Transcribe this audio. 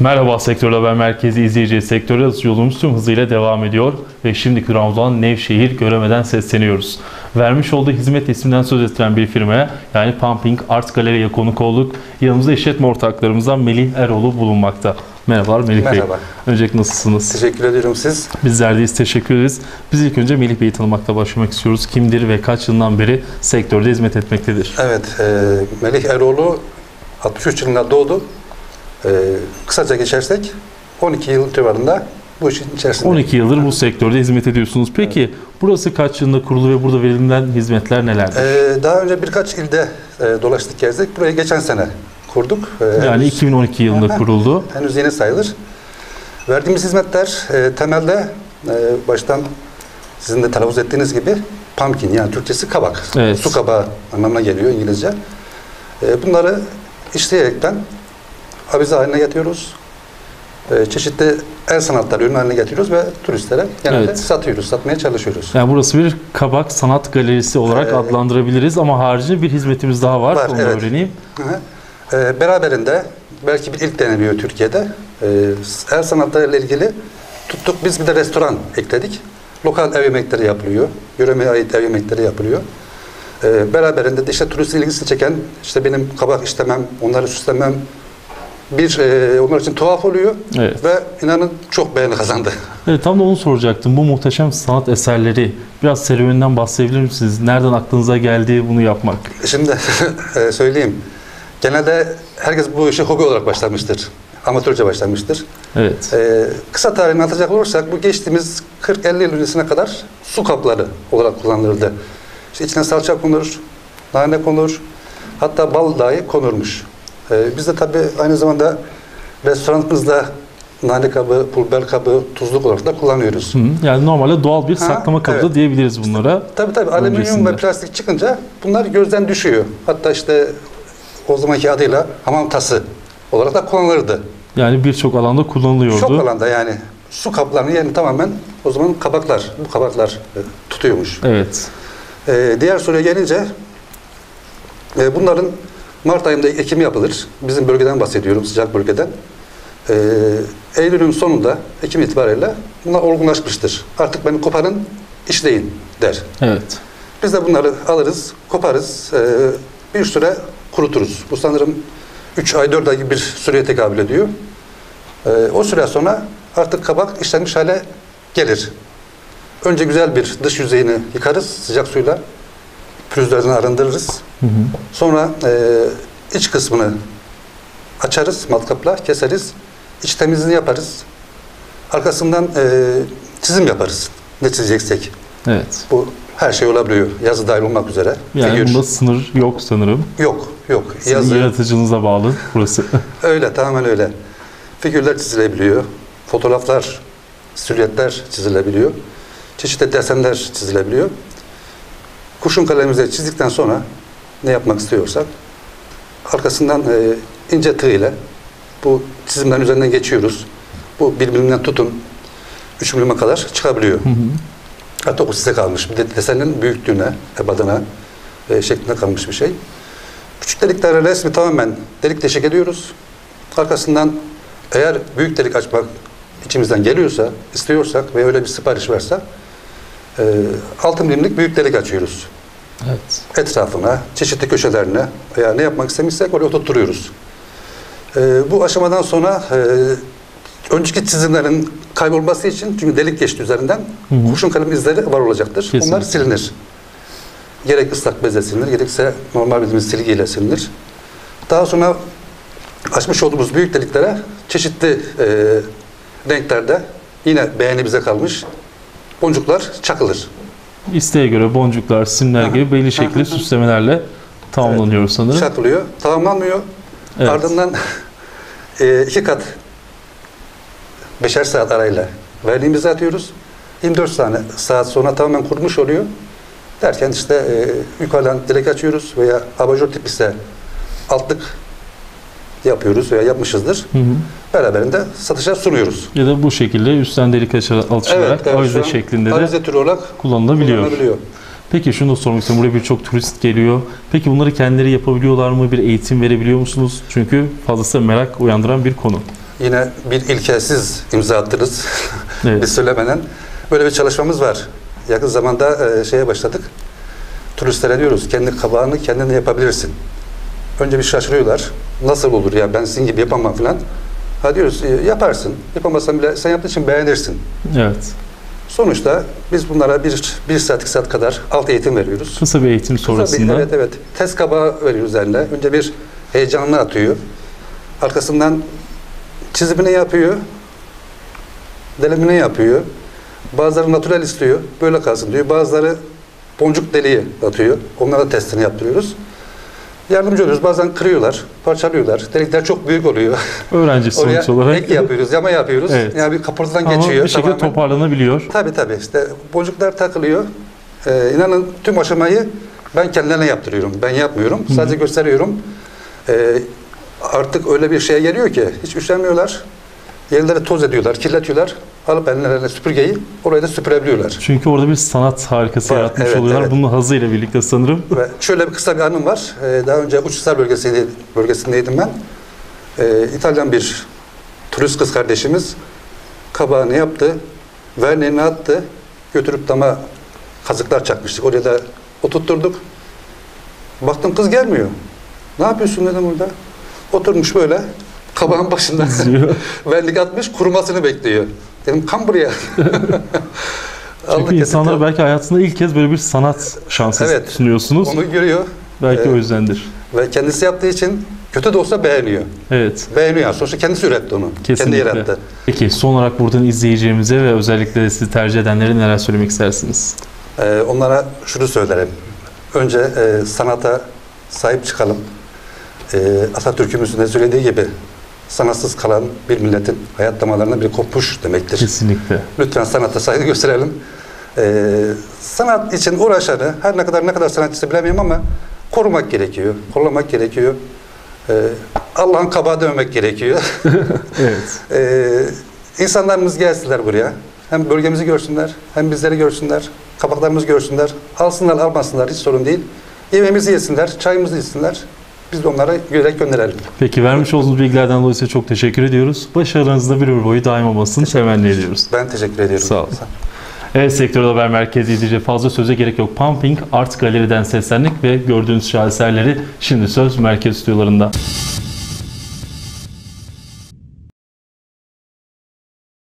Merhaba Sektör Haber Merkezi izleyici sektör arası yolumuz tüm hızıyla devam ediyor ve şimdiki durağımız olan Nevşehir göremeden sesleniyoruz. Vermiş olduğu hizmet isminden söz ettiren bir firmaya yani Pumping Art Galeri'ye konuk olduk. Yanımızda işletme ortaklarımızdan Melih Eroğlu bulunmakta. Merhabalar Melih Bey. Merhaba. Öncelikle nasılsınız? Teşekkür ediyorum siz. Bizler deyiz, teşekkür ederiz. Biz ilk önce Melih Bey'i tanımakla başlamak istiyoruz. Kimdir ve kaç yıldan beri sektörde hizmet etmektedir? Evet, e, Melih Eroğlu 63 yılında doğdu. E, kısaca geçersek 12 yıl civarında bu işin içerisinde. 12 yıldır bu sektörde hizmet ediyorsunuz. Peki burası kaç yılında kuruldu ve burada verilen hizmetler nelerdir? E, daha önce birkaç ilde e, dolaştık gezdik. Burayı geçen sene kurduk. E, Yani henüz- 2012 yılında Aha. kuruldu. henüz yeni sayılır. Verdiğimiz hizmetler e, temelde e, baştan sizin de telaffuz ettiğiniz gibi pumpkin yani Türkçesi kabak. Evet. Su kabağı anlamına geliyor İngilizce. E, bunları işleyerekten avize haline getiriyoruz. E, çeşitli el sanatları ürün haline getiriyoruz ve turistlere genelde Evet. satıyoruz, satmaya çalışıyoruz. Yani burası bir kabak sanat galerisi olarak Ee, adlandırabiliriz ama haricinde bir hizmetimiz daha var. Var, Onu evet. öğreneyim. Hı hı. E, beraberinde belki bir ilk deneniyor Türkiye'de. E, el sanatlarıyla ilgili tuttuk biz bir de restoran ekledik. Lokal ev yemekleri yapılıyor. Yöremeye ait ev yemekleri yapılıyor. E, beraberinde de işte turistin ilgisini çeken işte benim kabak işlemem, onları süslemem bir e, onlar için tuhaf oluyor Evet. ve inanın çok beğeni kazandı. Evet tam da onu soracaktım. Bu muhteşem sanat eserleri biraz serüveninden bahsedebilir misiniz? Nereden aklınıza geldi bunu yapmak? Şimdi e, söyleyeyim. Genelde herkes bu işi hobi olarak başlamıştır. Amatörce başlamıştır. Evet. Ee, kısa tarihini atacak olursak bu geçtiğimiz 40-50 yıl öncesine kadar su kapları olarak kullanılırdı. İşte içine salça konur, nane konur, hatta bal dahi konurmuş. Ee, biz de tabii aynı zamanda restoranımızda nane kabı, pul biber kabı, tuzluk olarak da kullanıyoruz. Hı, yani normalde doğal bir Ha, saklama kabı evet. diyebiliriz bunlara. Tabii tabii alüminyum Öncesinde. ve plastik çıkınca bunlar gözden düşüyor. Hatta işte o zamanki adıyla hamam tası olarak da kullanılırdı. Yani birçok alanda kullanılıyordu. Çok alanda yani su kaplarının yerini tamamen o zaman kabaklar, bu kabaklar e, tutuyormuş. Evet. E, diğer soruya gelince e, bunların Mart ayında ekimi yapılır. Bizim bölgeden bahsediyorum, sıcak bölgeden. E, Eylül'ün sonunda Ekim itibariyle bunlar olgunlaşmıştır. Artık beni koparın, işleyin der. Evet. Biz de bunları alırız, koparız, e, bir süre kuruturuz. Bu sanırım 3 ay, 4 ay gibi bir süreye tekabül ediyor. E, o süre sonra artık kabak işlenmiş hale gelir. Önce güzel bir dış yüzeyini yıkarız sıcak suyla. Pürüzlerden arındırırız. Hı hı. Sonra e, iç kısmını açarız matkapla, keseriz. İç temizliğini yaparız. Arkasından e, çizim yaparız. Ne çizeceksek. Evet. Bu her şey olabiliyor. Yazı dahil olmak üzere. Yani Figür. bunda sınır yok sanırım. Yok, yok. Sizin Yazı yaratıcınıza bağlı burası. öyle, tamamen öyle. Figürler çizilebiliyor. Fotoğraflar, silüetler çizilebiliyor. Çeşitli desenler çizilebiliyor. Kurşun kalemimize çizdikten sonra ne yapmak istiyorsak arkasından e, ince tığ ile bu çizimlerin üzerinden geçiyoruz. Bu bir milimden tutun 3 milime kadar çıkabiliyor. Hı hı. Hatta o size kalmış. Bir de desenin büyüklüğüne, ebadına e, şeklinde kalmış bir şey. Küçük deliklerle resmi tamamen delik deşik ediyoruz. Arkasından eğer büyük delik açmak içimizden geliyorsa, istiyorsak ve öyle bir sipariş varsa e, 6 milimlik büyük delik açıyoruz. Evet. Etrafına, çeşitli köşelerine veya ne yapmak istemişsek oraya oturtuyoruz. E, bu aşamadan sonra e, önceki çizimlerin kaybolması için çünkü delik geçti üzerinden Hı hı. kurşun kalem izleri var olacaktır. Kesinlikle. Onlar silinir. Gerek ıslak bezle silinir, gerekse normal bildiğimiz silgiyle silinir. Daha sonra açmış olduğumuz büyük deliklere çeşitli e, renklerde yine beğeni bize kalmış boncuklar çakılır. İsteğe göre boncuklar, simler gibi belli şekilde süslemelerle tamamlanıyor sanırım. Çakılıyor, tamamlanmıyor. Evet. Ardından e, iki kat beşer saat arayla verniğimizi atıyoruz. 24 tane saat sonra tamamen kurumuş oluyor. Derken işte e, yukarıdan direk açıyoruz veya abajur tip ise altlık yapıyoruz veya yapmışızdır. Hı hı. Beraberinde satışa sunuyoruz. Ya da bu şekilde üstten delik açı- alçılarak avize şu an şeklinde de avize türü olarak kullanılabiliyor. kullanılabiliyor. Peki şunu da sormak istiyorum. Buraya birçok turist geliyor. Peki bunları kendileri yapabiliyorlar mı? Bir eğitim verebiliyor musunuz? Çünkü fazlasıyla merak uyandıran bir konu. yine bir ilkelsiz imza attınız. Evet. Biz söylemeden. Böyle bir çalışmamız var. Yakın zamanda e, şeye başladık. Turistlere diyoruz kendi kabağını kendin yapabilirsin. Önce bir şaşırıyorlar. Nasıl olur ya ben sizin gibi yapamam falan. Ha diyoruz "E, yaparsın. Yapamazsan bile sen yaptığın için beğenirsin. Evet. Sonuçta biz bunlara bir, bir saat, iki saat kadar alt eğitim veriyoruz. Kısa bir eğitim Kısa bir- sonrasında evet evet. Test kabağı veriyoruz eline. Önce bir heyecanını atıyor. Arkasından çizimini yapıyor. Delimini yapıyor. Bazıları natural istiyor. Böyle kalsın diyor. Bazıları boncuk deliği atıyor. Onlara da testini yaptırıyoruz. Yardımcı oluyoruz. Bazen kırıyorlar, parçalıyorlar. Delikler çok büyük oluyor. öğrenci sonuç olarak ek yapıyoruz, yama yapıyoruz. Evet. Yani bir kaportadan ama geçiyor. bir şekilde tamamen. toparlanabiliyor. Tabii tabii işte boncuklar takılıyor. Ee, inanın tüm aşamayı ben kendilerine yaptırıyorum. Ben yapmıyorum. Sadece gösteriyorum. Ee, artık öyle bir şeye geliyor ki hiç üşenmiyorlar. Yerlere toz ediyorlar, kirletiyorlar. Alıp ellerine süpürgeyi orayı da süpürebiliyorlar. Çünkü orada bir sanat harikası Var, yaratmış evet, oluyorlar. evet. Bunun hazıyla birlikte sanırım. Ve şöyle bir kısa bir anım var. Ee, daha önce Uçhisar bölgesinde, bölgesindeydim ben. Ee, İtalyan bir turist kız kardeşimiz kabağını yaptı, verniğini attı, götürüp dama kazıklar çakmıştık. Oraya da oturtturduk. Baktım kız gelmiyor. Ne yapıyorsun dedim orada. Oturmuş böyle kabağın başında vernik atmış kurumasını bekliyor. Dedim kam buraya. Çünkü insanlara kesinlikle belki hayatında ilk kez böyle bir sanat şansı Evet. sunuyorsunuz. onu görüyor belki Evet. o yüzdendir. ve kendisi yaptığı için kötü de olsa beğeniyor. Evet. Beğeniyor. Sonuçta kendisi üretti onu. Kesinlikle. Kendi yarattı. Peki son olarak buradan izleyeceğimize ve özellikle de sizi tercih edenlere neler söylemek istersiniz? Ee, onlara şunu söylerim. Önce e, sanata sahip çıkalım. Ee, Atatürk'ümüzün de söylediği gibi sanatsız kalan bir milletin hayat damarlarına bir kopuş demektir. Kesinlikle. Lütfen sanata saygı gösterelim. Ee, sanat için uğraşanı her ne kadar ne kadar sanatçısı bilemiyorum ama korumak gerekiyor. Kollamak gerekiyor. Ee, Allah'ın kabağı dövmek gerekiyor. Evet. Ee, insanlarımız gelsinler buraya. Hem bölgemizi görsünler, hem bizleri görsünler, kabaklarımızı görsünler. Alsınlar, almasınlar hiç sorun değil. Yemeğimizi yesinler, çayımızı içsinler. Biz de onlara yürek gönderelim. Peki vermiş olduğunuz bilgilerden dolayı size çok teşekkür ediyoruz. Başarılarınızda bir ömür boyu daim olmasını temenni ediyoruz. Ben teşekkür ediyorum. Sağ olun. Evet Sektör Haber Merkezi izleyici fazla söze gerek yok. Pumping Art Galeri'den seslendik ve gördüğünüz şaheserleri şimdi söz merkez stüdyolarında.